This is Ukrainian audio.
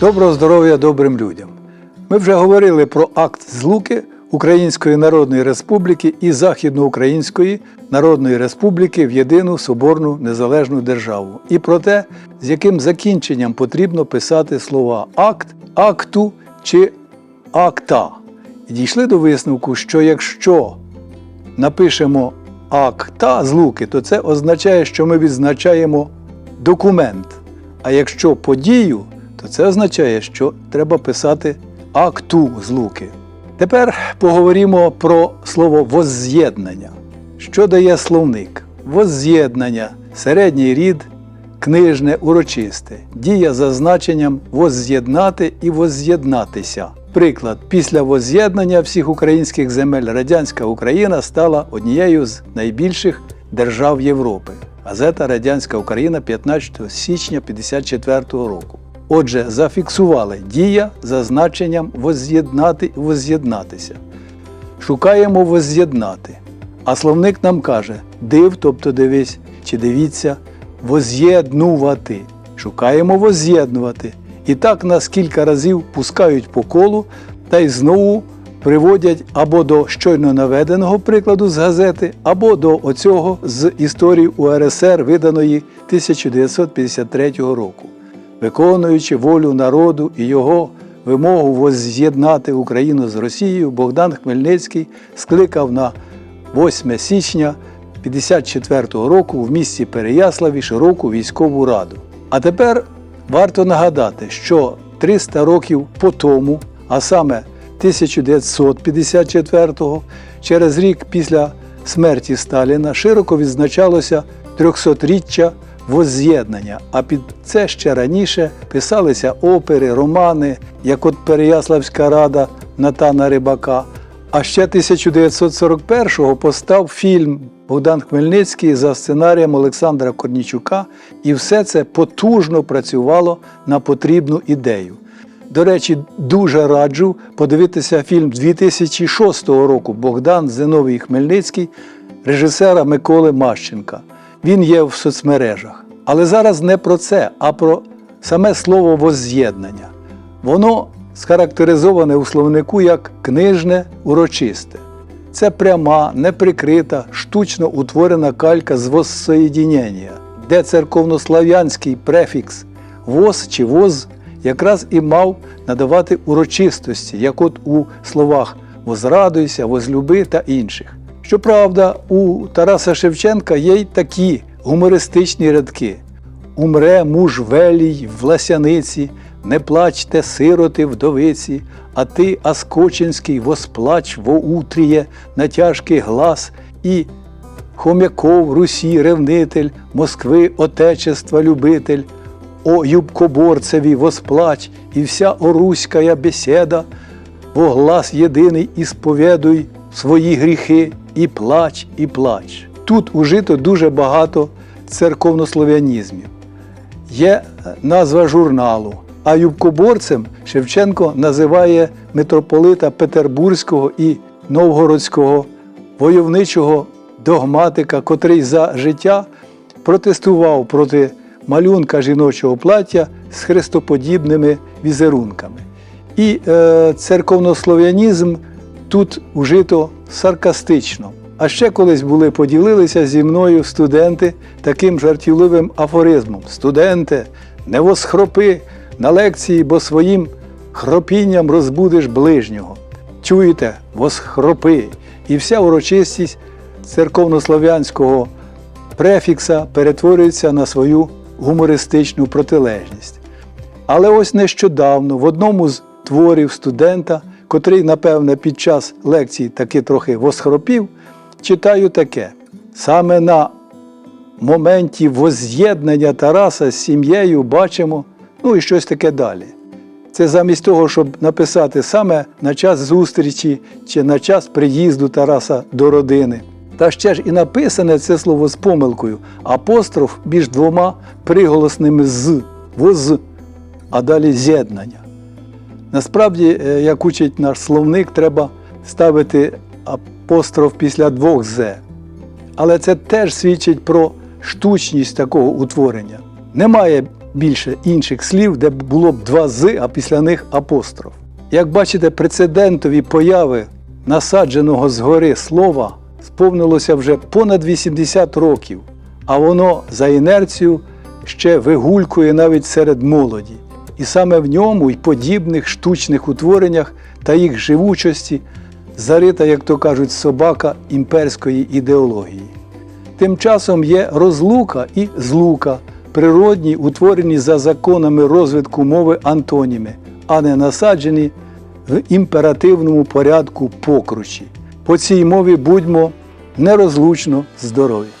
Доброго здоров'я добрим людям. Ми вже говорили про акт злуки Української Народної Республіки і Західноукраїнської Народної Республіки в єдину соборну незалежну державу, і про те, з яким закінченням потрібно писати слова акт, акту чи акта. І дійшли до висновку, що якщо напишемо акта злуки, то це означає, що ми відзначаємо документ. А якщо подію, то це означає, що треба писати акту злуки. Тепер поговоримо про слово возз'єднання. Що дає словник? Возз'єднання, середній рід, книжне, урочисте, дія за значенням возз'єднати і возз'єднатися. Приклад, після возз'єднання всіх українських земель радянська Україна стала однією з найбільших держав Європи. Газета Радянська Україна 15 січня 1954 року. Отже, зафіксували дія за значенням возз'єднати і возз'єднатися. Шукаємо возз'єднати. А словник нам каже див, тобто дивись, чи дивіться, возз'єднувати. Шукаємо возз'єднувати. І так нас кілька разів пускають по колу та й знову приводять або до щойно наведеного прикладу з газети, або до оцього з історії УРСР, виданої 1953 року. Виконуючи волю народу і його вимогу возз'єднати Україну з Росією, Богдан Хмельницький скликав на 8 січня 1954 року в місті Переяславі широку військову раду. А тепер варто нагадати, що 300 років по тому, а саме 1954-го, через рік після смерті Сталіна, широко відзначалося 300-річчя возз'єднання. А під це ще раніше писалися опери, романи, як от Переяславська рада Натана Рибака. А ще 1941-го постав фільм Богдан Хмельницький за сценарієм Олександра Корнічука, і все це потужно працювало на потрібну ідею. До речі, дуже раджу подивитися фільм 2006 року Богдан Зиновій Хмельницький режисера Миколи Мащенка. Він є в соцмережах. Але зараз не про це, а про саме слово возз'єднання. Воно схарактеризоване у словнику як книжне урочисте. Це пряма, неприкрита, штучно утворена калька з воссоєдінення, де церковнослав'янський префікс воз чи воз якраз і мав надавати урочистості, як от у словах возрадуйся, возлюби та інших. Щоправда, у Тараса Шевченка є й такі гумористичні рядки: Умре муж велій в ласяниці, не плачте сироти вдовиці, а ти, Аскочинський, восплач воутріє на тяжкий глас і Хомяков, Русі, ревнитель, Москви, Отечества, любитель, о юбкоборцеві восплач, і вся оруськая бесіда, во глас єдиний і сповідуй свої гріхи, і плач, і плач. Тут ужито дуже багато церковнослов'янізмів. Є назва журналу, а юбкоборцем Шевченко називає митрополита Петербурзького і Новгородського войовничого догматика, котрий за життя протестував проти малюнка жіночого плаття з хрестоподібними візерунками. І е, церковнослов'янізм тут ужито саркастично. А ще колись були поділилися зі мною студенти таким жартівливим афоризмом: Студенте, не восхропи на лекції, бо своїм хропінням розбудиш ближнього. Чуєте, восхропи. І вся урочистість церковнослов'янського префікса перетворюється на свою гумористичну протилежність. Але ось нещодавно в одному з творів студента, котрий, напевне, під час лекції таки трохи восхропів, читаю таке: саме на моменті возз'єднання Тараса з сім'єю бачимо, ну і щось таке далі. Це замість того, щоб написати саме на час зустрічі чи на час приїзду Тараса до родини. Та ще ж і написане це слово з помилкою, апостроф між двома приголосними з, воз, а далі з'єднання. Насправді, е, як учить наш словник, треба ставити апостроф після двох з. Але це теж свідчить про штучність такого утворення. Немає більше інших слів, де було б два з, а після них апостроф. Як бачите, прецедентові появи насадженого згори слова сповнилося вже понад 80 років, а воно за інерцією ще вигулькує навіть серед молоді. І саме в ньому й подібних штучних утвореннях та їх живучості зарита, як то кажуть, собака імперської ідеології. Тим часом є розлука і злука, природні, утворені за законами розвитку мови антоніми, а не насаджені в імперативному порядку покручі. По цій мові будьмо нерозлучно здорові.